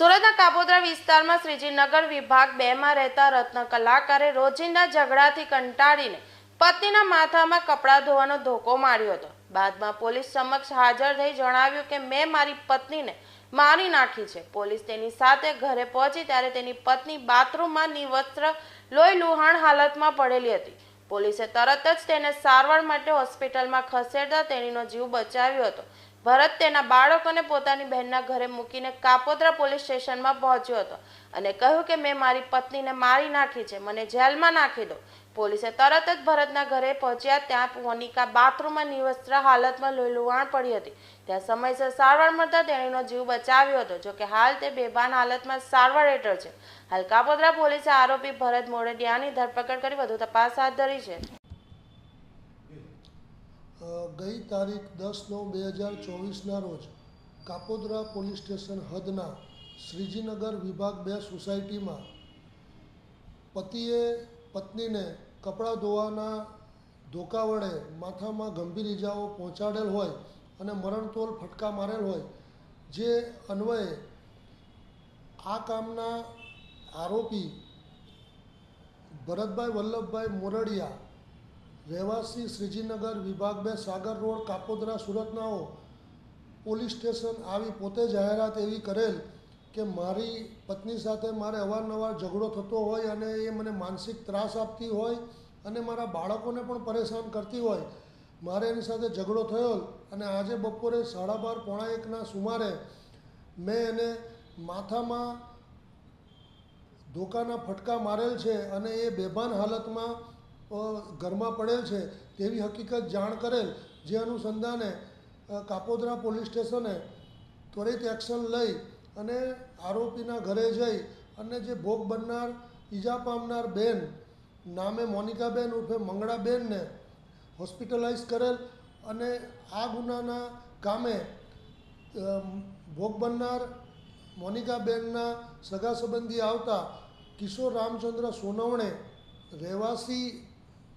સુરતના કાપોદ્રા વિસ્તારમાં શ્રીજીનગર વિભાગ બેમાં રહેતા રત્ન કલાકારે રોજિંદા ઝઘડાથી કંટાળીને પત્નીના માથામાં કપડાં ધોવાનો ધોકો માર્યો હતો. બાદમાં પોલીસ સમક્ષ હાજર થઈ જણાવ્યું કે, મેં મારી પત્નીને મારી નાખી છે. પોલીસ તેની સાથે ઘરે પહોંચી ત્યારે તેની પત્ની બાથરૂમમાં નિવસ્ત્ર લોહી લુહાણ હાલતમાં પડેલી હતી. પોલીસે તરત જ તેને સારવાર માટે હોસ્પિટલમાં ખસેડતા તેણીનો જીવ બચાવ્યો હતો. ભરત તેના બાળકોને પોતાની બહેનના ઘરે મૂકીને કાપોદ્રા પોલીસ સ્ટેશનમાં પહોંચ્યો હતો અને કહ્યું કે, મેં મારી પત્નીને મારી નાખી છે, મને જેલમાં નાખી દો. પોલીસે તરત જ ભરતના ઘરે પહોંચ્યા. ત્યાં મોનિકા બાથરૂમમાં નિવસ્ત્ર હાલતમાં લોહીલુહાણ પડી હતી. ત્યાં સમયસર સારવાર મળતા તેણીનો જીવ બચાવ્યો હતો. જોકે હાલ તે બેભાન હાલતમાં સારવાર હેઠળ છે. હાલ કાપોદ્રા પોલીસે આરોપી ભરત મોરડિયાની ધરપકડ કરી વધુ તપાસ હાથ ધરી છે. ગઈ તારીખ દસ નવ બે હજાર ચોવીસના રોજ કાપોદ્રા પોલીસ સ્ટેશન હદના શ્રીજીનગર વિભાગ બે સોસાયટીમાં પતિએ, પત્નીને કપડાં ધોવાના ધોકા વડે માથામાં ગંભીર ઇજાઓ પહોંચાડેલ હોય અને મરણતોલ ફટકા મારેલ હોય, જે અન્વયે આ કામના આરોપી ભરતભાઈ વલ્લભભાઈ મોરડિયા, રહેવાસી શ્રીજીનગર વિભાગ બે, સાગર રોડ, કાપોદરા સુરતનાઓ પોલીસ સ્ટેશન આવી પોતે જાહેરાત એવી કરેલ કે મારી પત્ની સાથે મારે અવારનવાર ઝઘડો થતો હોય અને એ મને માનસિક ત્રાસ આપતી હોય અને મારા બાળકોને પણ પરેશાન કરતી હોય. મારે એની સાથે ઝઘડો થયો અને આજે બપોરે સાડા બાર પોણા એકના સુમારે મેં એને માથામાં ધોકાના ફટકા મારેલ છે અને એ બેભાન હાલતમાં ઘરમાં પડેલ છે તેવી હકીકત જાણ કરેલ, જે અનુસંધાને કાપોદરા પોલીસ સ્ટેશને ત્વરિત એક્શન લઈ અને આરોપીના ઘરે જઈ અને જે ભોગ બનનાર, ઈજા પામનાર બેન નામે મોનિકાબેન ઉર્ફે મંગળાબેનને હોસ્પિટલાઇઝ કરેલ અને આ ગુનાના કામે ભોગ બનનાર મોનિકાબેનના સગા સંબંધી આવતા કિશોર રામચંદ્ર સોનવણે રહેવાસી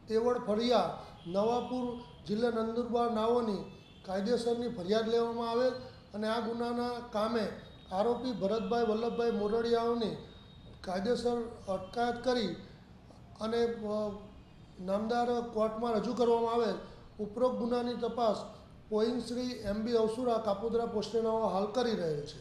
તેવડ ફળિયા, નવાપુર જિલ્લા નંદુરબાર નાઓની કાયદેસરની ફરિયાદ લેવામાં આવેલ અને આ ગુનાના કામે આરોપી ભરતભાઈ વલ્લભભાઈ મોરડિયાઓની કાયદેસર અટકાયત કરી અને નામદાર કોર્ટમાં રજૂ કરવામાં આવેલ ઉપરોક્ત ગુનાની તપાસ પોઈંગ શ્રી એમ બી અવસુરા કાપોદરા પોસ્ટેનાઓ હાલ કરી રહેલ છે.